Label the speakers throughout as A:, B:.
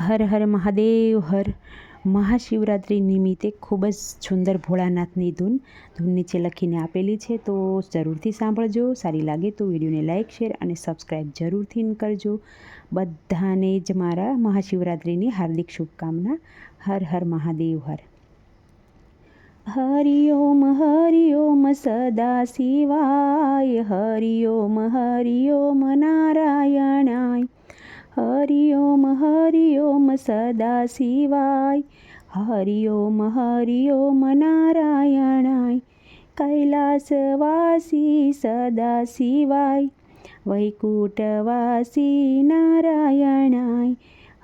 A: હર હર મહાદેવ, હર મહાશિવરાત્રિ નિમિત્તે ખૂબ જ સુંદર ભોળાનાથની ધૂન ધૂન નીચે લખીને આપેલી છે. તો જરૂરથી સાંભળજો. સારી લાગે તો વિડીયોને લાઇક, શેર અને સબસ્ક્રાઈબ જરૂરથી કરજો. બધાને જ મારા મહાશિવરાત્રિની હાર્દિક શુભકામના. હર હર મહાદેવ, હર. હરિ ઓમ હરિ ઓમ સદા શિવાય. હરિ ઓમ હરિ ઓમ નારાયણાય. હરિ ઓમ સદા શિવાય હરિ ઓમ હરિ ઓમ નારાયણાય કૈલાસવાસી સદા શિવાય વૈકુંઠવાસી નારાયણાય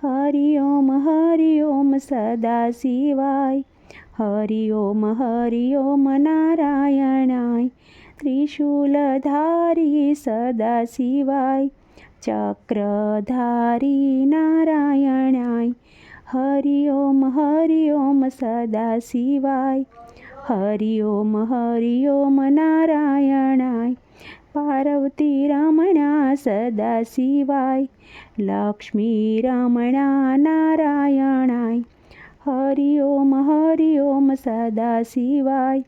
A: હરિ ઓમ હરિ ઓમ સદા શિવાય હરિ ઓમ હરિ ઓમ નારાયણાય ત્રિશૂલધારી સદા શિવાય ચક્રધારી નારાયણાય હરિ ઓમ હરિ ઓમ સદા શિવાય હરિ ઓમ હરિ ઓમ નારાયણાય પાર્વતી રમણા સદા શિવાય લક્ષ્મી રમણા નારાયણાય હરિ ઓમ હરિ ઓમ સદા શિવાય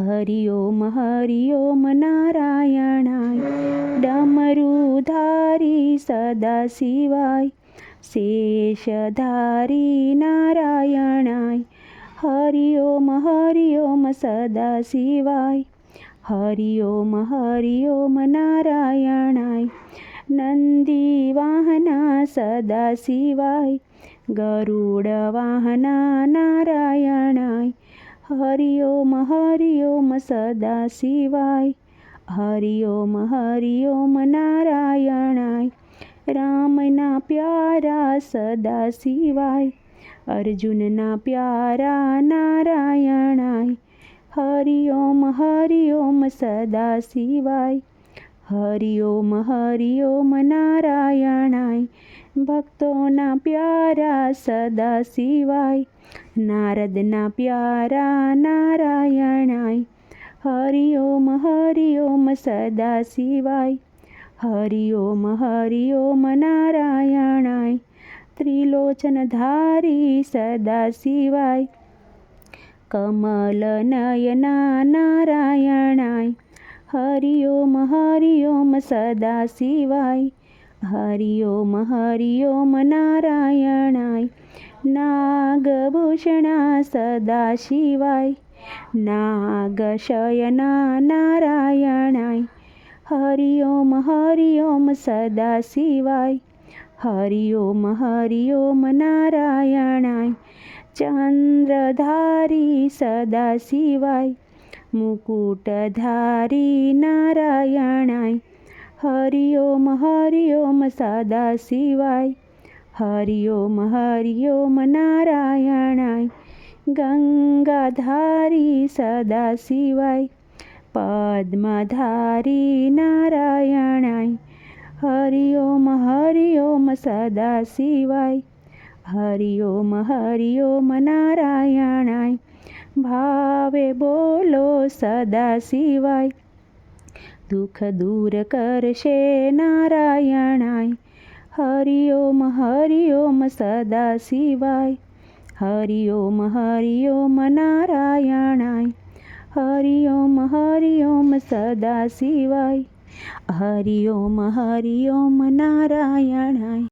A: હરિ ઓમ હરિ ઓમ નારાયણાય ડમરુધારી સદા શિવાય શેષધારી નારાયણાય હરિ ઓમ હરિ ઓમ સદા શિવાય હરિ ઓમ હરિ ઓમ નારાયણાય નંદી વાહના સદા શિવાય ગરુડ વાહના નારાયણાય હરિ ઓમ હરિ ઓમ સદા શિવાય હરિ ઓમ હરિ ઓમ નારાયણાય, રામના પ્યારા સદા સિવાય અર્જુનના પ્યારા નારાયણાય. હરિ ઓમ હરિ ઓમ સદા સિવાય હરિ ઓમ હરિ ઓમ નારાયણાય. ભક્તોના પ્યારા સદા સિવાય નારદના પ્યારા નારાયણાય. હરિ ઓમ હરિ ઓમ સદા સિવાય હરિ ઓમ હરિ ઓમ નારાયણાય. ત્રિલોચનધારી સદા શિવાય કમલ નયના નારાયણાય હરિ ઓમ હરિ ઓમ સદા શિવાય હરિ ઓમ હરિ ઓમ નારાયણાય નાગભૂષણા સદા શિવાય નાગશયના નારાયણાય હરિ ઓમ હરિ ઓમ સદા શિવાય હરિ ઓમ હરિ ઓમ નારાયણાય ચંદ્રધારી સદા શિવાય મુકુટધારી નારાયણાય हरि ओम હરિ ઓમ સદા શિવાય હરિ ઓમ હરિ ઓમ નારાયણાય ગંગાધારી સદા શિવાય પદ્મધારી નારાયણાય હરિ ઓમ હરિ ઓમ સદા શિવાય હરિ ઓમ હરિ ઓમ નારાયણાય ભાવે બોલો સદા શિવાય દુઃખ દૂર કરશે નારાયણાય હરિ ઓમ હરિ ઓમ સદા શિવાય હરિ ઓમ હરિ ઓમ નારાયણાય હરિ ઓમ હરિ ઓમ સદા શિવાય હરિ ઓમ હરિ ઓમ નારાયણાય.